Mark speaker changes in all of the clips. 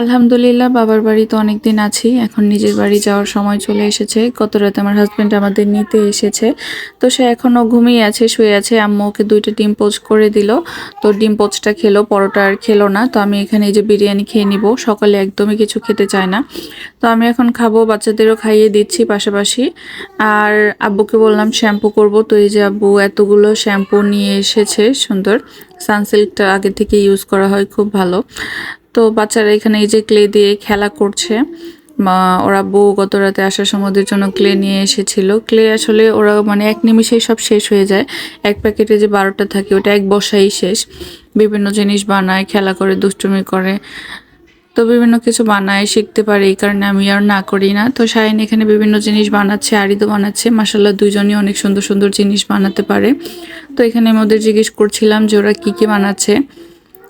Speaker 1: আলহামদুলিল্লাহ, বাবার বাড়িতে অনেক দিন আছি এখন নিজের বাড়ি যাওয়ার সময় চলে এসেছে। গত রাতে আমার হাজব্যান্ড আমাদের নিতে এসেছে। তো সে এখনও ঘুমিয়ে আছে, শুয়ে আছে। আম্মু ওকে দুইটা ডিম পোচ করে দিল। তো ডিম পোচটা খেলো, পরোটা আর খেলো না। তো আমি এখানে এই যে বিরিয়ানি খেয়ে নিব। সকালে একদমই কিছু খেতে চায় না। তো আমি এখন খাব, বাচ্চাদেরও খাইয়ে দিচ্ছি পাশাপাশি। আর আব্বুকে বললাম শ্যাম্পু করব। তো এই যে আব্বু এতগুলো শ্যাম্পু নিয়ে এসেছে, সুন্দর। সানসিল্কটা আগে থেকে ইউজ করা হয়, খুব ভালো। তো বাচ্চারা এখানে এই যে ক্লে দিয়ে খেলা করছে। ওরা বউ গত রাতে আসার সময় ওদের জন্য ক্লে নিয়ে এসেছিল। ক্লে আসলে ওরা মানে এক নিমিষেই সব শেষ হয়ে যায়। এক প্যাকেটে যে বারোটা থাকে, ওটা এক বসাই শেষ। বিভিন্ন জিনিস বানায়, খেলা করে, দুষ্টুমি করে। তো বিভিন্ন কিছু বানায়, শিখতে পারে, এই কারণে আমি আর না করি না। তো শাহিন এখানে বিভিন্ন জিনিস বানাচ্ছে আরিদও বানাচ্ছে। মাসাল্লাহ দুজনই অনেক সুন্দর সুন্দর জিনিস বানাতে পারে। তো এখানে আমি ওদের জিজ্ঞেস করছিলাম যে ওরা কী কী বানাচ্ছে।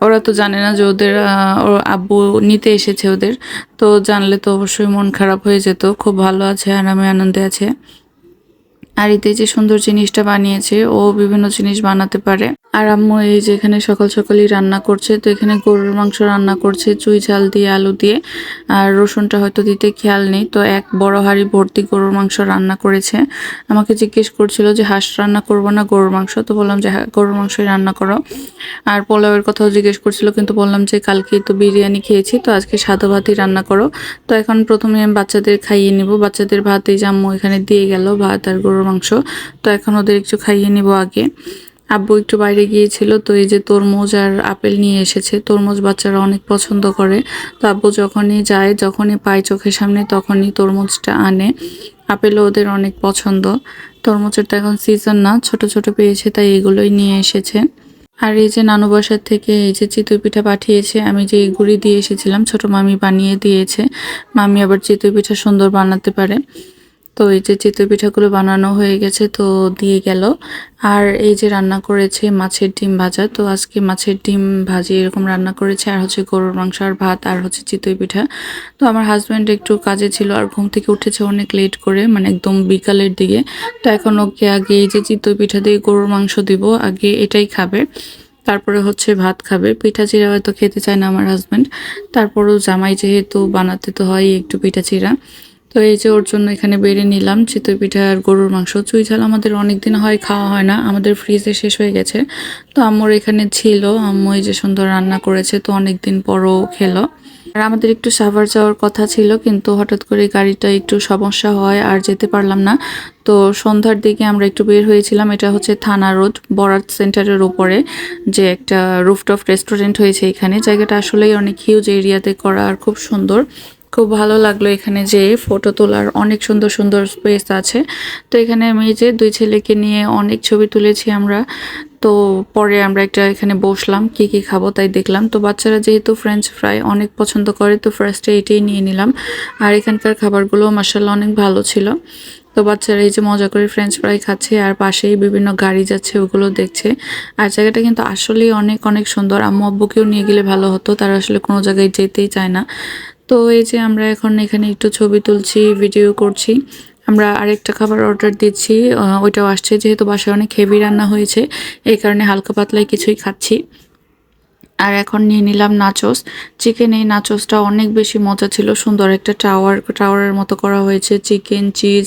Speaker 1: ওরা তো জানে না যে ওদের আব্বু নিতে এসেছে ওদের। তো জানলে তো অবশ্যই মন খারাপ হয়ে যেত। খুব ভালো আছে, আরামে আনন্দে আছে। আর এতে যে সুন্দর জিনিসটা বানিয়েছে, ও বিভিন্ন জিনিস বানাতে পারে। আর আম্মু এই যে এখানে সকাল সকালই রান্না করছে, তো এখানে গরুর মাংস রান্না করছে, চুই ঝাল দিয়ে, আলু দিয়ে। আর রসুনটা হয়তো দিতে খেয়াল নেই, তো এক বড় হাড়ি ভর্তি গরুর মাংস রান্না করেছে। আমাকে জিজ্ঞেস করছিল যে, হাঁস রান্না করব না গরুর মাংস? তো বললাম যে হ্যাঁ গরুর মাংসই রান্না করো। আর পোলাওয়ের কথাও জিজ্ঞেস করছিল, কিন্তু বললাম যে, কালকে তো বিরিয়ানি খেয়েছি, তো আজকে সাদা ভাতই রান্না করো। তো এখন প্রথমে আমি বাচ্চাদের খাইয়ে নিব। বাচ্চাদের ভাত এই যে আম্মু এখানে দিয়ে গেল, ভাত আর গরুর মাংস। তো এখন ওদের একটু খাইয়ে নিব আগে। আব্বু একটু বাইরে গিয়েছিল, তো এই যে তরমুজ আর আপেল নিয়ে এসেছে। তরমুজ বাচ্চারা অনেক পছন্দ করে। তো আব্বু যখনই যায়, যখনই পায় চোখের সামনে, তখনই তরমুজটা আনে। আপেলও ওদের অনেক পছন্দ। তরমুজের তো এখন সিজন না, ছোট ছোট পেয়েছে, তাই এগুলোই নিয়ে এসেছে। আর এই যে নানু বাসার থেকে এই যে চিতই পিঠা পাঠিয়েছে, আমি যে গুড়ি দিয়ে এসেছিলাম, ছোট মামি বানিয়ে দিয়েছে। মামি আবার চিতই পিঠা সুন্দর বানাতে পারে। তো এই যে চিতই পিঠাগুলো বানানো হয়ে গেছে তো দিয়ে গেল। আর এই যে রান্না করেছে মাছের ডিম ভাজা, তো আজকে মাছের ডিম ভাজি এরকম রান্না করেছে। আর হচ্ছে গরুর মাংস আর ভাত আর হচ্ছে চিতই পিঠা। তো আমার হাজব্যান্ড একটু কাজে ছিল আর ঘুম থেকে উঠেছে অনেক লেট করে মানে একদম বিকালের দিকে। তো এখন ওকে আগে এই যে চিতই পিঠা দিয়ে গরুর মাংস দিব, আগে এটাই খাবে। তারপরে হচ্ছে ভাত খাবে। পিঠা চিরা হয়তো খেতে চায় না আমার হাজব্যান্ড তারপরেও জামাই যেহেতু বানাতে তো হয় একটু পিঠা চিরা। তো এই যে ওর জন্য এখানে বেড়ে নিলাম চিতই পিঠা আর গরুর মাংস। চুই ঝাল আমাদের অনেক দিন হয়, খাওয়া হয় না। আমাদের ফ্রিজে শেষ হয়ে গেছে। তো আম্মুর এখানে ছিল। আম্মু এই যে সুন্দর রান্না করেছে, তো অনেক দিন পরও খেলো। আর আমাদের একটু সাভার যাওয়ার কথা ছিল, কিন্তু হঠাৎ করে গাড়িটা একটু সমস্যা হয় আর যেতে পারলাম না। তো সন্ধ্যার দিকে আমরা একটু বের হয়েছিলাম, এটা হচ্ছে থানা রোড, বরাত সেন্টারের ওপরে যে একটা রুফটপ রেস্টুরেন্ট হয়েছে এখানে। জায়গাটা আসলেই অনেক হিউজ এরিয়াতে করা আর খুব সুন্দর। খুব ভালো লাগল এখানে যে ফটো তোলার। অনেক সুন্দর সুন্দর স্পেস আছে। তো এখানে আমি যে দুই ছেলেকে নিয়ে অনেক ছবি তুলেছি আমরা। তো পরে আমরা একটা এখানে বসলাম, কি কি খাব তাই দেখলাম। তো বাচ্চারা যেহেতু ফ্রেঞ্চ ফ্রাই অনেক পছন্দ করে, তো ফার্স্টে এটাই নিয়ে নিলাম। আর এখানকার খাবারগুলো মাসাল্লাহ অনেক ভালো ছিল। তো বাচ্চারা এই যে মজা করে ফ্রেঞ্চ ফ্রাই খাচ্ছে, আর পাশেই বিভিন্ন গাড়ি যাচ্ছে, ওগুলো দেখছে। আর জায়গাটা কিন্তু আসলেই অনেক অনেক সুন্দর। আম্মু আব্বুকেও নিয়ে গেলে ভালো হতো, তারা আসলে কোনো জায়গায় যেতেই চায় না। তো এই যে আমরা এখন এখানে একটু ছবি তুলছি ভিডিও করছি। আমরা আরেকটা খাবার অর্ডার দিচ্ছি ওইটাও আসছে। যেহেতু বাসায় অনেক হেভি রান্না হয়েছে, এই কারণে হালকা পাতলায় কিছুই খাচ্ছি। আর এখন নিয়ে নিলাম নাচোস চিকেন এই নাচোসটা অনেক বেশি মজা ছিল, সুন্দর একটা টাওয়ার টাওয়ারের মতো করা হয়েছে চিকেন চিজ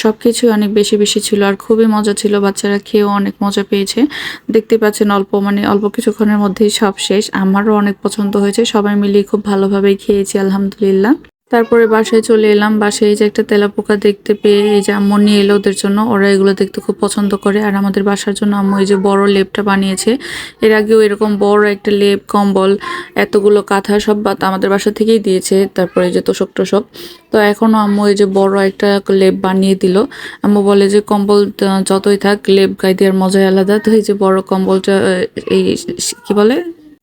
Speaker 1: সব কিছুই অনেক বেশি বেশি ছিল আর খুবই মজা ছিল, বাচ্চারা খেয়েও অনেক মজা পেয়েছে। দেখতে পাচ্ছেন অল্প মানে অল্প কিছুক্ষণের মধ্যেই সব শেষ। আমারও অনেক পছন্দ হয়েছে, সবাই মিলিয়ে খুব ভালোভাবেই খেয়েছি, আলহামদুলিল্লাহ। তারপরে বাসায় চলে এলাম। বাসায় এই যে একটা তেলাপোকা দেখতে পেয়ে এই যে আম্মু নিয়ে এলো ওদের জন্য। ওরা এগুলো দেখতে খুব পছন্দ করে। আর আমাদের বাসার জন্য আম্মু এই যে বড় লেপটা বানিয়েছে। এর আগেও এরকম বড় একটা লেপ, কম্বল, এতগুলো কাঁথা সব আমাদের বাসা থেকেই দিয়েছে। তারপরে এই যে তোষক টোষক। তো এখনও আম্মু এই যে বড় একটা লেপ বানিয়ে দিল। আম্মু বলে যে কম্বল যতই থাক, লেপ গায়ে দেওয়ার মজাই আলাদা। তো এই যে বড় কম্বলটা এই কি বলে?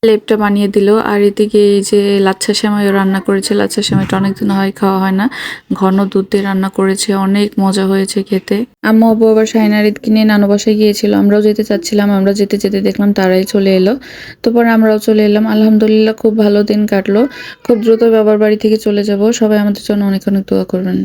Speaker 1: লেপটা বানিয়ে দিল। আর এদিকে এই যে লাচ্ছা সেমাইও রান্না করেছে। লাচ্ছা সেমাইটা অনেকদিন হয়, খাওয়া হয় না। ঘন দুধ দিয়ে রান্না করেছে। অনেক মজা হয়েছে খেতে। আম্মু, আব্বু আবার শাহিনার ঈদ কিনে নানু বাসায় গিয়েছিল। আমরাও যেতে চাচ্ছিলাম, আমরা যেতে যেতে দেখলাম তারাই চলে এলো। তো পরে আমরাও চলে এলাম। আলহামদুলিল্লাহ, খুব ভালো দিন কাটলো। খুব দ্রুত বাবার বাড়ি থেকে চলে যাব। সবাই আমাদের জন্য অনেক অনেক দোয়া করবেন।